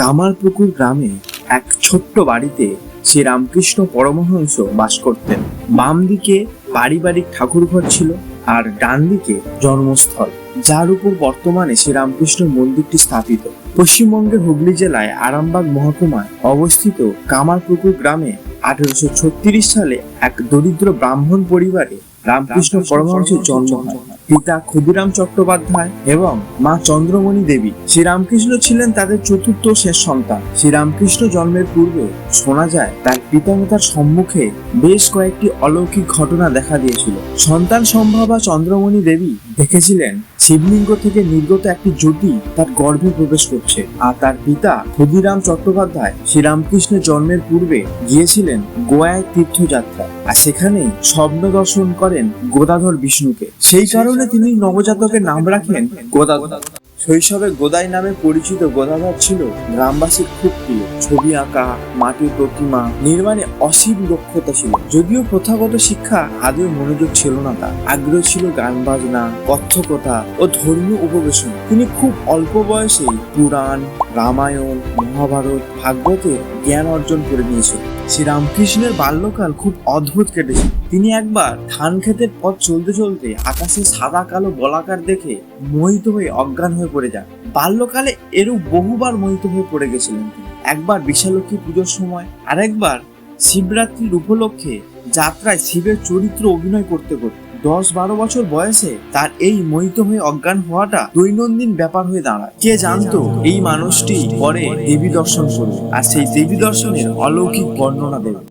কামারপুকুর গ্রামে এক ছোট্ট বাড়িতে শ্রী রামকৃষ্ণ পরমহংস বাস করতেন। বাম দিকে পারিবারিক ঠাকুরঘর ছিল আর ডান দিকে জন্মস্থল, যার উপর বর্তমানে শ্রীরামকৃষ্ণ মন্দিরটি স্থাপিত। পশ্চিমবঙ্গের হুগলি জেলায় আরামবাগ মহকুমায় অবস্থিত কামারপুকুর গ্রামে আঠারোশো ছত্রিশ সালে এক দরিদ্র ব্রাহ্মণ পরিবারে রামকৃষ্ণ পরমহংসের জন্ম হয়। পিতা ক্ষুদিরাম চট্টোপাধ্যায় এবং মা চন্দ্রমণি দেবী। শ্রীরামকৃষ্ণ ছিলেন তাদের চতুর্থ শেষ সন্তান। শ্রীরামকৃষ্ণ জন্মের পূর্বে শোনা যায়, তার পিতামাতার সম্মুখে বেশ কয়েকটি অলৌকিক ঘটনা দেখা দিয়েছিল। সন্তান সম্ভাবা চন্দ্রমণি দেবী দেখেছিলেন শিবলিঙ্গ থেকে নির্গত একটি জ্যোতি তার গর্ভে প্রবেশ করছে আর তার পিতা ক্ষুদিরাম চট্টোপাধ্যায় শ্রীরামকৃষ্ণের জন্মের পূর্বে গিয়েছিলেন গোয়ায় তীর্থযাত্রা আর সেখানে স্বপ্ন দর্শন করেন গোদাধর বিষ্ণুকে। সেই কারণে তিনি নবজাতকের নাম রাখেন গোদাধর। শৈশবে গোদাই নামে পরিচিত গোদাধর ছিল গ্রামবাসীর খুব প্রিয়। ছবি আঁকা, মাটির প্রতিমা, নির্মাণে অসীম দক্ষতা ছিল। যদিও প্রথাগত শিক্ষা আদৌ মনোযোগ ছিল না তার। আগ্রহ ছিল গান বাজনা, কথ্যকথা ও ধর্মীয় উপবেশন। তিনি খুব অল্প বয়সেই পুরাণ রামায়ণ, মহাভারত, ভাগবতে জ্ঞান অর্জন করে নিয়েছিল শ্রীরামকৃষ্ণের বাল্যকাল খুব অদ্ভুত কেটেছে। তিনি একবার ধান ক্ষেতের পথ চলতে চলতে আকাশে সাদা, কালো বলাকার দেখে মোহিত হয়ে অজ্ঞান হয়ে পড়ে যান। বাল্যকালে এরূপ বহুবার মোহিত হয়ে পড়ে গেছিলেন একবার বিশালক্ষী পুজোর সময়, আরেকবার শিবরাত্রির উপলক্ষে যাত্রায় শিবের চরিত্র অভিনয় করতে করতে। দশ বারো বছর বয়সে তার এই মোহিত হয়ে অজ্ঞান হওয়াটা দৈনন্দিন ব্যাপার হয়ে দাঁড়ায়। কে জানতো এই মানুষটি পরে দেবী দর্শন করবে আর সেই দেবী দর্শনের অলৌকিক বর্ণনা দেবে।